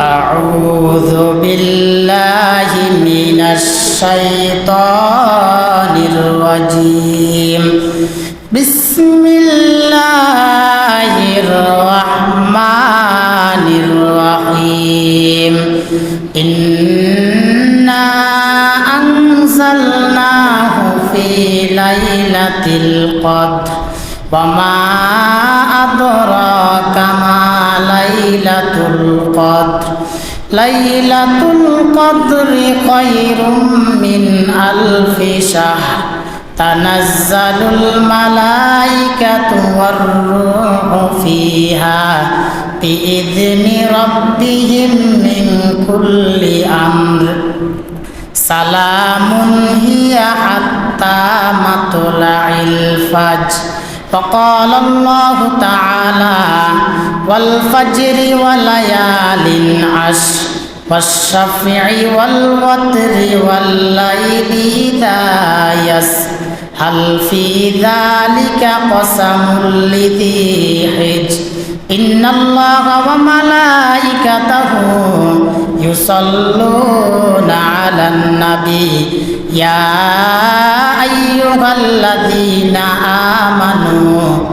أعوذ بالله من الشيطان الرجيم بسم الله الرحمن الرحيم إنا أنزلناه في ليلة القدر وما أدراك ما ليلة القدر ليلة القدر خير من ألف شهر تنزل الملائكة والروح فيها بإذن ربهم من كل أمر سلام هي حتى مطلع الفجر فقال الله تعالى والفجر وليال عشر والشفع والوتر والليل إذا يسر هل في ذلك قسم لذي حجر إن الله وملائكته يصلون على النبي يا أيها الذين آمنوا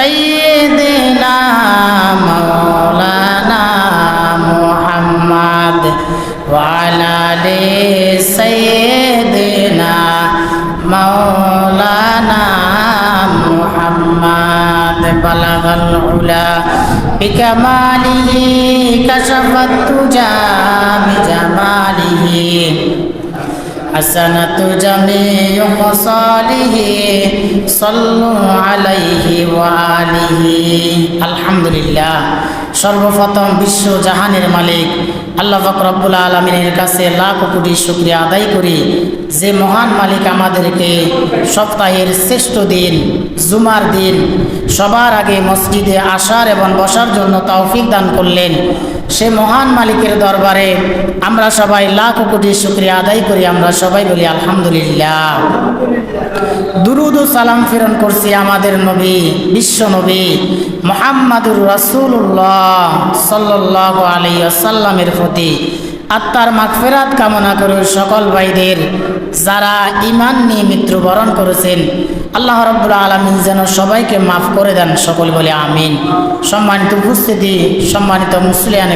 سيدنا مولانا محمد وعلى ال سيدنا مولانا محمد بلغ العلا بكماله كشف الدجى بجماله حسنة جميع خصاله صلوا عليه وآله الحمد لله সর্বপ্রথম বিশ্ব জাহানের মালিক আল্লাহ ফকরবুল আলমিনের কাছে লাখ কোটি শুক্রিয়া আদায় করি যে মহান মালিক আমাদেরকে সপ্তাহের শ্রেষ্ঠ দিন জুমার দিন সবার আগে মসজিদে আসার এবং বসার জন্য তৌফিক দান করলেন সে মহান মালিকের দরবারে আমরা সবাই লাখ কোটি শুক্রিয়া আদায় করি, আমরা সবাই বলি আলহামদুলিল্লাহ। দুরুদ সালাম ফেরন করছি আমাদের নবী, বিশ্ব নবী মোহাম্মদুর রাসূলুল্লাহ সাল্লাহ আলাইসাল্লামের প্রতি। আত্মার মাগফেরাত কামনা করে সকল ভাইদের যারা ইমান নিয়ে মৃত্যুবরণ করেছেন। আল্লাহ রব্বুল আলমিন যেন সবাইকে মাফ করে দেন, সকল বলে আমিন। সম্মানিত উপস্থিতি, সম্মানিত মুসলিয়ান